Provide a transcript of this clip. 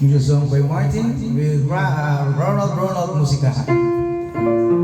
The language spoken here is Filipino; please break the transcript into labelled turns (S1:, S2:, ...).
S1: New song by Martin with Ra uh, Ronald Ronald Musika.